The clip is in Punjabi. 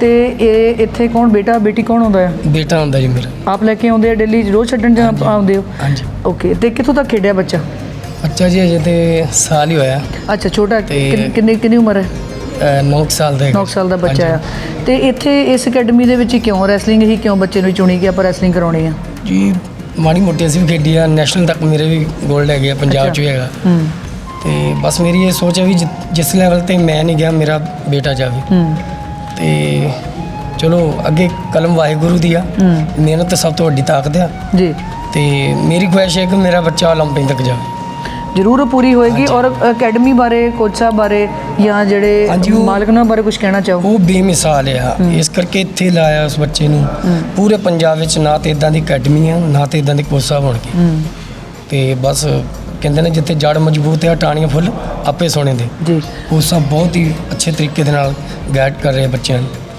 ਤੇ ਇਹ ਇੱਥੇ ਕੌਣ ਬੇਟਾ ਬੇਟੀ ਕੌਣ ਆਉਂਦਾ ਹੈ? ਬੇਟਾ ਹੁੰਦਾ ਜੀ ਮੇਰਾ। ਆਪ ਲੈ ਕੇ ਆਉਂਦੇ ਆ ਦਿੱਲੀ ਰੋਜ਼ ਛੱਡਣ ਜਾਂ ਆਉਂਦੇ ਹੋ? ਹਾਂਜੀ। ਓਕੇ ਤੇ ਕਿੱਥੋਂ ਤੱਕ ਖੇਡਿਆ ਬੱਚਾ? ਬੱਚਾ ਜੀ ਅਜੇ ਤੇ ਸਾਲ ਹੀ ਹੋਇਆ। ਅੱਛਾ ਛੋਟਾ ਤੇ- ਕਿੰਨ- ਕਿੰਨੀ ਕਿੰਨੀ ਉਮਰ ਹੈ? 9 ਸਾਲ ਦਾ ਹੈਗਾ। 9 ਸਾਲ ਦਾ ਬੱਚਾ ਆ। ਤੇ ਇੱਥੇ ਇਸ ਅਕੈਡਮੀ ਦੇ ਵਿੱਚ ਕਿਉਂ ਰੈਸਲਿੰਗ ਹੀ ਕਿਉਂ ਬੱਚੇ ਨੂੰ ਚੁਣੀ ਕਿ ਆਪਾਂ ਰੈਸਲਿੰਗ ਕਰਾਉਣੀ ਆ? ਜੀ ਮਾੜੀ ਮੋਟੀ ਅਸੀਂ ਵੀ ਖੇਡੀ ਆ। ਨੈਸ਼ਨਲ ਤੱਕ ਮੇਰੇ ਵੀ 골ਡ ਹੈਗੇ ਆ ਪੰਜਾਬ 'ਚ ਵੀ ਹੈਗਾ। ਹੂੰ। ਤੇ ਬਸ ਮੇਰੀ ਇਹ ਸੋਚ ਹੈ ਵੀ ਜਿ- ਜਿਸ ਲੈਵਲ ਤੇ ਮੈਂ ਨਹੀਂ ਗਿਆ ਮੇਰਾ ਬੇਟਾ ਜਾਵੇ। ਹੂੰ। ਤੇ ਚਲੋ ਅੱਗੇ ਕਲਮ ਵਾਹਿਗੁਰੂ ਦੀ ਆ ਹੂੰ ਮਿਹਨਤ ਸਭ ਤੋਂ ਵੱਡੀ ਤਾਕਤ ਆ ਜੀ ਤੇ ਮੇਰੀ ਖੁਆਇਸ਼ ਹੈ ਕਿ ਮੇਰਾ ਬੱਚਾ 올림픽 ਤੱਕ ਜਾਵੇ ਜ਼ਰੂਰ ਪੂਰੀ ਹੋਏਗੀ ਔਰ ਅਕੈਡਮੀ ਬਾਰੇ ਕੋਚ ਸਾਹਿਬ ਬਾਰੇ ਜਾਂ ਜਿਹੜੇ ਹਾਂਜੀ, ਉਹ- ਮਾਲਕ ਉਹਨਾਂ ਬਾਰੇ ਕੁਝ ਕਹਿਣਾ ਚਾਹੋ ਉਹ ਬੇਮਿਸਾਲ ਆ ਇਸ ਕਰਕੇ ਇੱਥੇ ਲਾਇਆ ਉਸ ਬੱਚੇ ਨੂੰ ਪੂਰੇ ਪੰਜਾਬ ਵਿੱਚ ਨਾ ਤੇ ਇਦਾਂ ਦੀ ਅਕੈਡਮੀ ਆ ਨਾ ਤੇ ਇਦਾਂ ਦੇ ਕੋਚ ਸਾਹਿਬ ਹੋਣਗੇ ਹੂੰ ਤੇ ਬਸ ਕਹਿੰਦੇ ਨੇ ਜਿੱਥੇ ਜੜ ਮਜ਼ਬੂਤ ਹੈ ਟਾਣੀਆਂ ਫੁੱਲ ਆਪੇ ਸੋਣੇ ਦੇ। ਜੀ। ਉਹ ਸਭ ਬਹੁਤ ਹੀ ਅੱਛੇ ਤਰੀਕੇ ਦੇ ਨਾਲ ਗਾਈਡ ਕਰ ਰਹੇ ਬੱਚਿਆਂ ਨੂੰ।